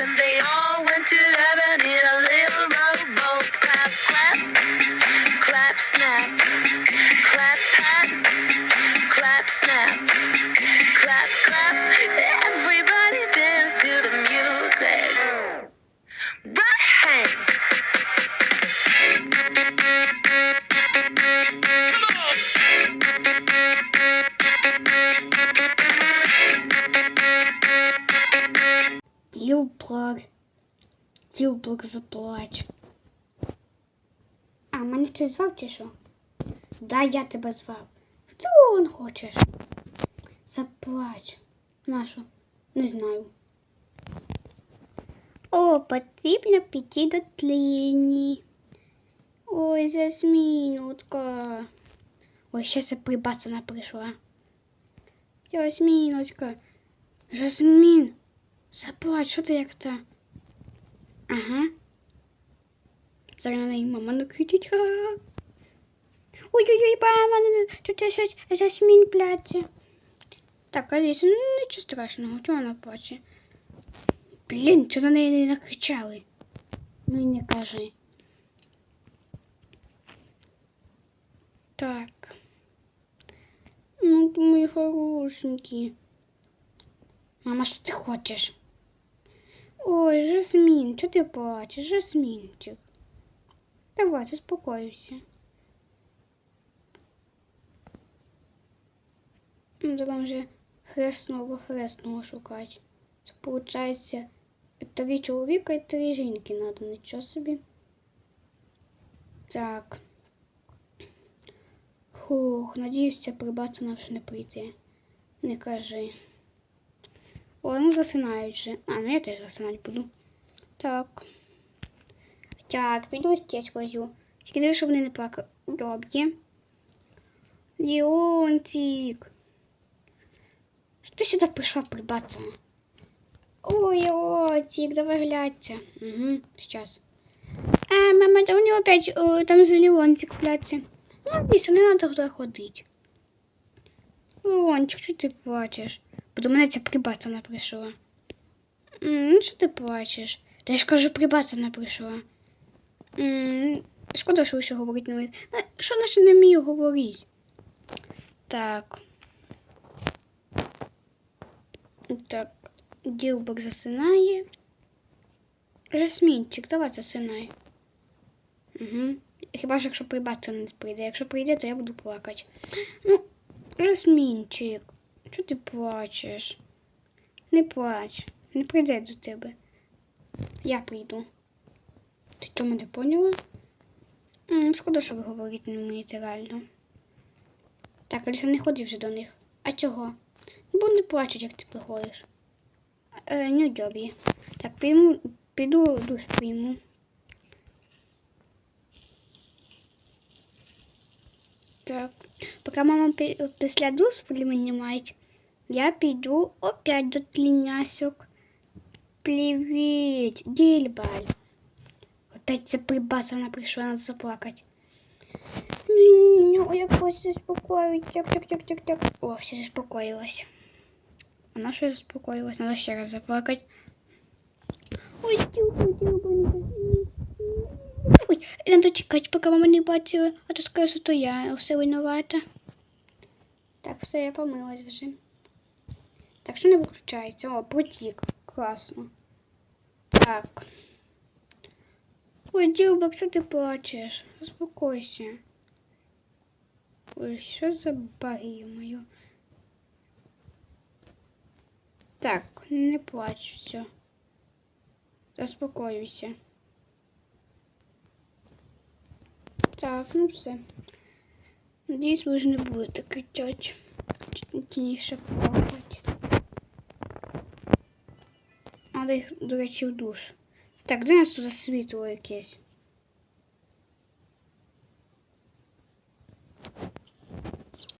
And they all went to heaven. Ділблок. Ділблок заплач. А, мене хтось звав чи що? Да, я тебе звав. Що он хочеш? Заплач. Нашу? Не знаю. О, потрібно піти до тліні. Ой, засмінутка. Ой, ще це прибацана прийшла. Жасміночка. Жасмін. Заплач, що ти як та? Ага. Зараз на неї мама накричить. Ха-ха. Ой-ой-ой, мама, тут щось жасмін пляться. Так, Аліса, ну нічого страшного, чого вона плаче? Блін, чого на неї не накричали? Ну і не кажи. Так. Ну, ти мої хорошенькі. Мама, що ти хочеш? Ой, Жасмін, чого ти плачеш? Жасмінчик. Давай, заспокоюйся. Ну, Треба вже хресного хресного шукати. Це виходить три чоловіка і три жінки надо, нічого собі. Так. Фух, надіюсь, ця прибацана вже не прийде. Не кажи. О, ну засинають же. А, ну я теж засинати буду. Так. Так, піду стеч возю. Тільки диви, щоб не плакали. Добре. Леонтик. Що ти сюди прийшла прибацана? Ой, Леонтик, давай глядься. Угу, сейчас. А, мама, да у него опять о, там за Леонтик пляться. Ну, Алиса, не надо туда ходить. Леончик, що ти плачеш? Бо до мене ця прибацана прийшла. Ну, що ти плачеш? Та я ж кажу, прибацана прийшла. Шкода, що ще говорити не вмієте. Ну, Що наче не вмію говорити? Так. Так, Ділбок засинає. Жасмінчик, давай засинай. Угу. Хіба ж якщо прибаця не прийде. Якщо прийде, то я буду плакати. Ну, Жасмінчик, чого ти плачеш? Не плач, не прийде до тебе. Я прийду. Ти що мене поняла? Шкода, що ви говорити не вмієте реально. Так, Аліса, не ходи вже до них. А чого? Бо не плачуть, як ти приходиш. Е, ну, добре. Так, прийму, піду душ прийму. Так, поки мама пі- після душ приймає, я піду опять до тлінясок. Привіт, Дільбаль. Опять ця прибасана прийшла нас заплакати. Ну, я заспокоїть. Так. О, все заспокоїлась. Вона ще заспокоїлась, треба ще раз заплакати. Ой, тюба, тюба, не. Ой, треба чекати, поки мама не бачила, а то скаже, що то я все винувата. Так, все, я помилась вже. Так, що не виключається? О, потік. Класно. Так. Ой, Ділбак, що ти плачеш? Заспокойся. Ой, що за баги мою? Так, не плач, все. Заспокоюйся. Так, ну все. Надіюсь, ви ж не будете кричати. Тініше плакати. Надо їх, до речі, в душ. Так, де нас тут світло якесь?